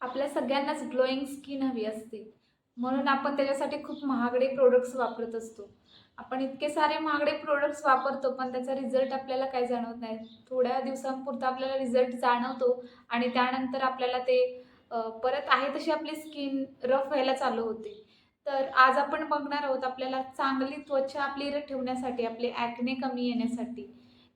आपल्या सगळ्यांनाच glowing skin हवी असते. म्हणून आपण त्याच्यासाठी खूप महागडे प्रोडक्ट्स वापरत असतो. आपण इतके सारे महागडे प्रोडक्ट्स वापरतो पण त्याचा रिझल्ट आपल्याला काय जाणवत नाही. थोड्या दिवसांपुरता आपल्याला रिझल्ट जाणवतो आणि त्यानंतर आपल्याला ते परत आहे तशी आपली स्किन रफ व्हायला चालू होते. तर आज आपण बघणार आहोत आपल्याला चांगली त्वचा आपली ठेवण्यासाठी आपले ॲक्ने कमी येण्यासाठी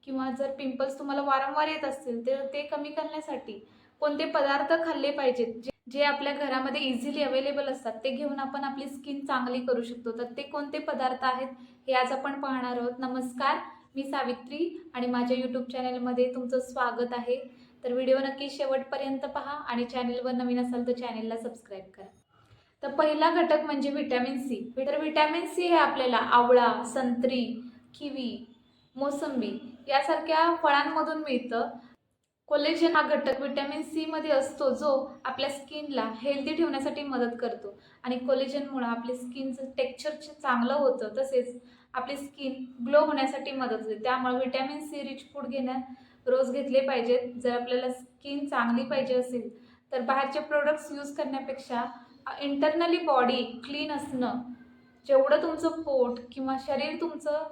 किंवा जर पिंपल्स तुम्हाला वारंवार येत असतील तर ते कमी करण्यासाठी कोणते पदार्थ खाल्ले पाहिजेत जे जे आपल्या घरामध्ये इझिली अवेलेबल असतात ते घेऊन आपण आपली स्किन चांगली करू शकतो. तर ते कोणते पदार्थ आहेत हे आज आपण पाहणार आहोत. नमस्कार मी सावित्री आणि माझ्या यूट्यूब चॅनेलमध्ये तुमचं स्वागत आहे. तर व्हिडिओ नक्की शेवटपर्यंत पहा आणि चॅनेलवर नवीन असाल तर चॅनेलला सबस्क्राईब करा. तर पहिला घटक म्हणजे व्हिटॅमिन सी तर व्हिटॅमिन सी हे आपल्याला आवळा संत्री किवी मोसंबी यासारख्या फळांमधून मिळतं. कोलेजन हा घटक विटॅमिन सी मध्ये असतो जो आपल्या स्किनला हेल्दी ठेवण्यासाठी मदत करतो. आणि कोलेजनमुळे आपली स्किनचं टेक्स्चर चांगलं होतं तसेच आपली स्किन ग्लो होण्यासाठी मदत होते. त्यामुळे व्हिटॅमिन सी रिच फूड घेण्यात रोज घेतले पाहिजेत जर आपल्याला स्किन चांगली पाहिजे असेल तर बाहेरचे प्रोडक्ट्स यूज करण्यापेक्षा इंटरनली बॉडी क्लीन असणं जेवढं तुमचं पोट किंवा शरीर तुमचं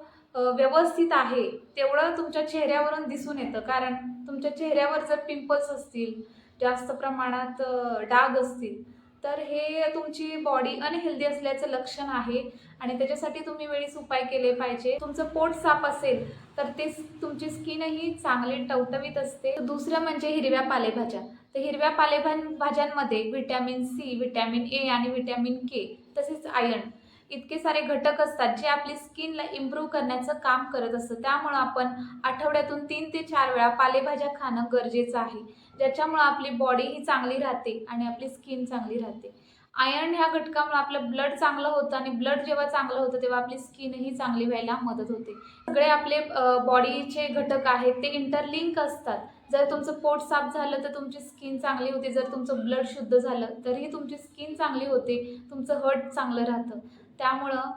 व्यवस्थित आहे तेवढं तुमच्या चेहऱ्यावरून दिसून येतं. कारण तुमच्या चेहऱ्यावर जर पिंपल्स असतील जास्त प्रमाणात डाग असतील तर हे तुमची बॉडी अनहेल्दी असल्याचं लक्षण आहे आणि त्याच्यासाठी तुम्ही वेळीच उपाय केले पाहिजे. तुमचं पोट साफ असेल तर ते तुमची स्किनही चांगली टवटवीत असते. दुसरं म्हणजे हिरव्या पालेभाज्या. तर हिरव्या पालेभाज्यांमध्ये व्हिटॅमिन सी व्हिटॅमिन ए आणि व्हिटॅमिन के तसेच आयर्न. इतके सारे घटक असतात जे आपली स्किनला इम्प्रूव्ह करण्याचं काम करत असतं. त्यामुळं आपण आठवड्यातून तीन ते चार वेळा पालेभाज्या खाणं गरजेचं आहे. ज्याच्यामुळं आपली बॉडी ही चांगली राहते आणि आपली स्किन चांगली राहते. आयर्न ह्या घटकामुळे आपलं ब्लड चांगलं होतं आणि ब्लड जेव्हा चांगलं होतं तेव्हा आपली स्किनही चांगली व्हायला मदत होते. सगळे आपले बॉडीचे घटक आहेत ते इंटरलिंक असतात. जर तुमचं पोट साफ झालं तर तुमची स्किन चांगली होते. जर तुमचं ब्लड शुद्ध झालं तरीही तुमची स्किन चांगली होते. तुमचं हर्ट चांगलं राहतं. त्यामुळं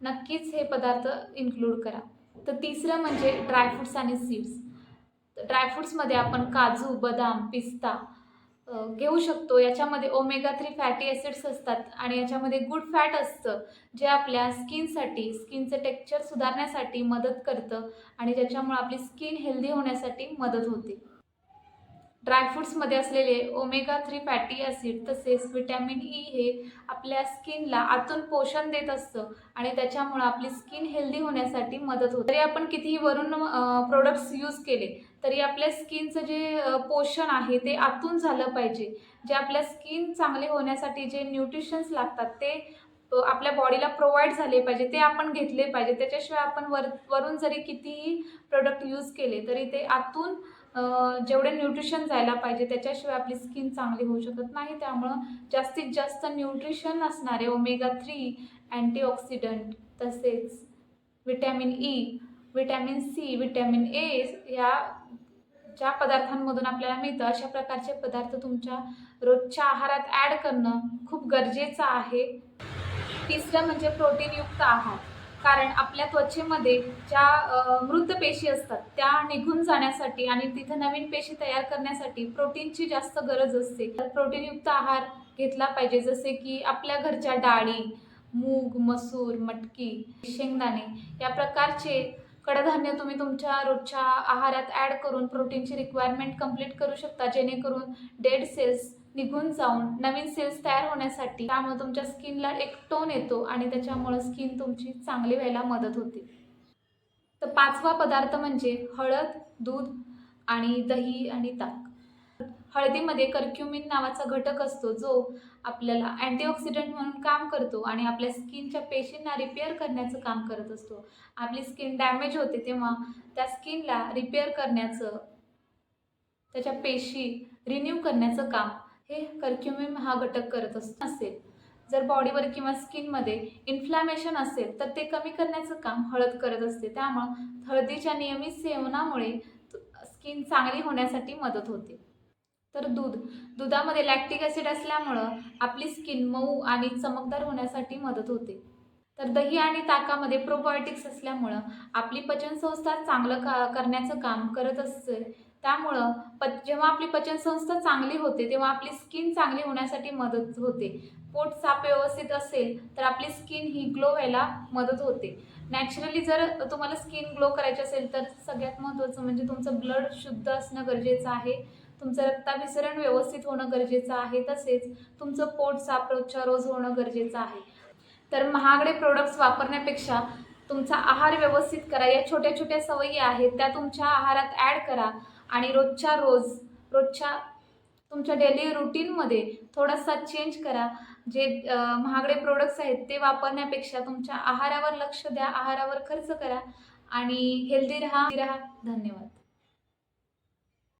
नक्कीच हे पदार्थ इन्क्लूड करा. तर तिसरं म्हणजे ड्रायफ्रुट्स आणि सीड्स ड्रायफ्रुट्समध्ये आपण काजू बदाम पिस्ता घेऊ शकतो. याच्यामध्ये ओमेगा थ्री फॅटी ॲसिड्स असतात आणि याच्यामध्ये गुड फॅट असतं जे आपल्या स्किनसाठी स्किनचं टेक्स्चर सुधारण्यासाठी मदत करतं आणि ज्याच्यामुळे आपली स्किन हेल्दी होण्यासाठी मदत होते. ड्रायफ्रुट्समध्ये असलेले ओमेगा थ्री फॅटी ॲसिड तसेच विटॅमिन ई e हे आपल्या स्किनला आतून पोषण देत असतं आणि त्याच्यामुळं आपली स्किन हेल्दी होण्यासाठी मदत होते. तरी आपण कितीही वरून प्रोडक्ट्स यूज केले तरी आपल्या स्किनचं जे पोषण आहे ते आतून झालं पाहिजे. जे आपल्या स्किन चांगले होण्यासाठी जे न्यूट्रिशन्स लागतात ते आपल्या बॉडीला प्रोव्हाइड झाले पाहिजे ते आपण घेतले पाहिजे. त्याच्याशिवाय आपण वर वरून जरी कितीही प्रोडक्ट यूज केले तरी ते आतून जेवढे न्यूट्रिशन जायला पाहिजे त्याच्याशिवाय आपली स्किन चांगली होऊ शकत नाही. त्यामुळं जास्तीत जास्त न्यूट्रिशन असणारे ओमेगा थ्री अँटीऑक्सिडंट तसेच vitamin E vitamin C vitamin A या ज्या पदार्थांमधून आपल्याला मिळतं अशा प्रकारचे पदार्थ तुमच्या रोजच्या आहारात ॲड करणं खूप गरजेचं आहे. तिसरं म्हणजे प्रोटीनयुक्त आहार. कारण आपल्या त्वचेमध्ये ज्या मृत पेशी असतात त्या निघून जाण्यासाठी आणि तिथं नवीन पेशी तयार करण्यासाठी प्रोटीनची जास्त गरज असते. तर प्रोटीनयुक्त आहार घेतला पाहिजे. जसे की आपल्या घरच्या डाळी मूग मसूर मटकी शेंगदाणे या प्रकारचे कडधान्य तुम्ही तुमच्या रोजच्या आहारात ॲड करून प्रोटीनची रिक्वायरमेंट कंप्लीट करू शकता. जेणेकरून डेड सेल्स निघून जाऊन नवीन सेल्स तयार होण्यासाठी त्यामुळे तुमच्या स्किनला एक टोन येतो आणि त्याच्यामुळे स्किन तुमची चांगली व्हायला मदत होते. तर पाचवा पदार्थ म्हणजे हळद दूध आणि दही आणि ताक. हळदीमध्ये कर्क्युमिन नावाचा घटक असतो जो आपल्याला अँटीऑक्सिडंट म्हणून काम करतो आणि आपल्या स्किनच्या पेशींना रिपेअर करण्याचं काम करत असतो. आपली स्किन डॅमेज होते तेव्हा त्या स्किनला रिपेअर करण्याचं त्याच्या पेशी रिन्यू करण्याचं काम हे कर्क्युमिन हा घटक करत असेल. जर बॉडीवर किंवा स्किनमध्ये इन्फ्लॅमेशन असेल तर ते कमी करण्याचं काम हळद करत असते. त्यामुळं हळदीच्या नियमित सेवनामुळे स्किन चांगली होण्यासाठी मदत होते. तर दूध. दुधामध्ये लॅक्टिक ॲसिड असल्यामुळं आपली स्किन मऊ आणि चमकदार होण्यासाठी मदत होते. तर दही आणि ताकामध्ये प्रोबायोटिक्स असल्यामुळं आपली पचनसंस्था चांगलं का करण्याचं काम करत असते. त्यामुळं जेव्हा आपली पचनसंस्था चांगली होते तेव्हा आपली स्किन चांगली होण्यासाठी मदत होते. पोट साफ व्यवस्थित असेल तर आपली स्किन ही ग्लो व्हायला मदत होते. नॅचरली जर तुम्हाला स्किन ग्लो करायची असेल तर सगळ्यात महत्त्वाचं म्हणजे तुमचं ब्लड शुद्ध असणं गरजेचं आहे. तुमचं रक्ताभिसरण व्यवस्थित होणं गरजेचं आहे. तसेच तुमचं पोट साफ रोजच्या रोज होणं गरजेचं आहे. तर महागडे प्रोडक्ट्स वापरण्यापेक्षा तुमचा आहार व्यवस्थित करा. या छोट्या छोट्या सवयी आहेत त्या तुमच्या आहारात ॲड करा. आणि रोजच्या रोज रोजच्या तुमच्या डेली रुटीनमध्ये थोडासा चेंज करा. जे महागडे प्रोडक्ट्स आहेत ते वापरण्यापेक्षा तुमच्या आहारावर लक्ष द्या आहारावर खर्च करा आणि हेल्दी राहा राहा. धन्यवाद.